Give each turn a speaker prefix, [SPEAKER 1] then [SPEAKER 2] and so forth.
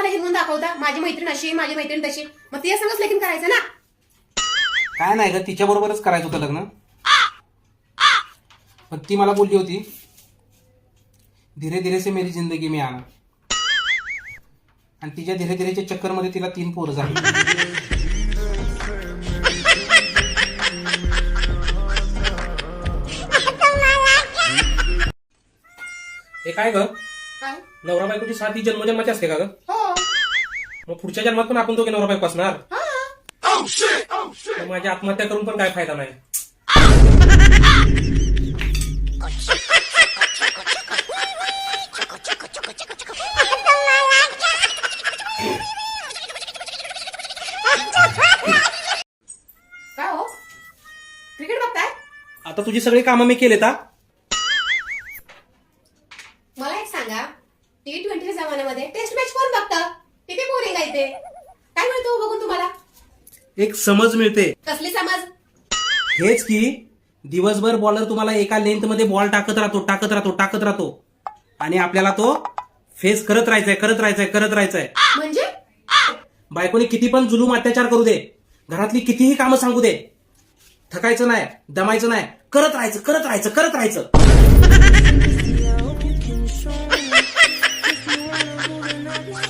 [SPEAKER 1] मला हिंदून दाखवता? माझी मैत्रीण अशी माझी मैत्रीण तशी मग ते संगच लेखीन करायचं ना?
[SPEAKER 2] काय नाही ग तिच्या बरोबरच करायचं होतं लग्न. पण ती मला बोलली होती धीरे धीरे से मेरी जिंदगी में आना. आणि तिच्या धीरे धीरेच्या चक्करमध्ये तिला तीन पोरं झाली. हे काय ग?
[SPEAKER 1] काय?
[SPEAKER 2] नवरा बायकोची साथ ही जन्मजन्माची असते का ग?
[SPEAKER 1] हो.
[SPEAKER 2] मग पुढच्या जन्मात पण आपण दोघे नवरा बायको असणार?
[SPEAKER 1] हा.
[SPEAKER 2] माझी आत्महत्या करून पण काय फायदा नाही.
[SPEAKER 1] काय हो? क्रिकेट बघताय?
[SPEAKER 2] आता तुझी सगळी कामं मी केले
[SPEAKER 1] मला एक सांगा. टी ट्वेंटीच्या जमान्यामध्ये टेस्ट मॅच कोण बघतं? किती बोरिंग आहे ते काय मिळतं हो बघून तुम्हाला?
[SPEAKER 2] एक समज मिळते.
[SPEAKER 1] कसली समज?
[SPEAKER 2] हेच की दिवसभर बॉलर तुम्हाला एका लेंथमध्ये बॉल टाकत राहतो टाकत राहतो टाकत राहतो. आणि आपल्याला तो फेस करत राहायचंय करत राहायचंय करत राहायचंय.
[SPEAKER 1] म्हणजे?
[SPEAKER 2] बायकोने किती पण जुलूम अत्याचार करू दे. घरातली कितीही कामं सांगू दे. थकायचं नाही दमायचं नाही. करत राहायचं करत राहायचं करत राहायचं. Thank you.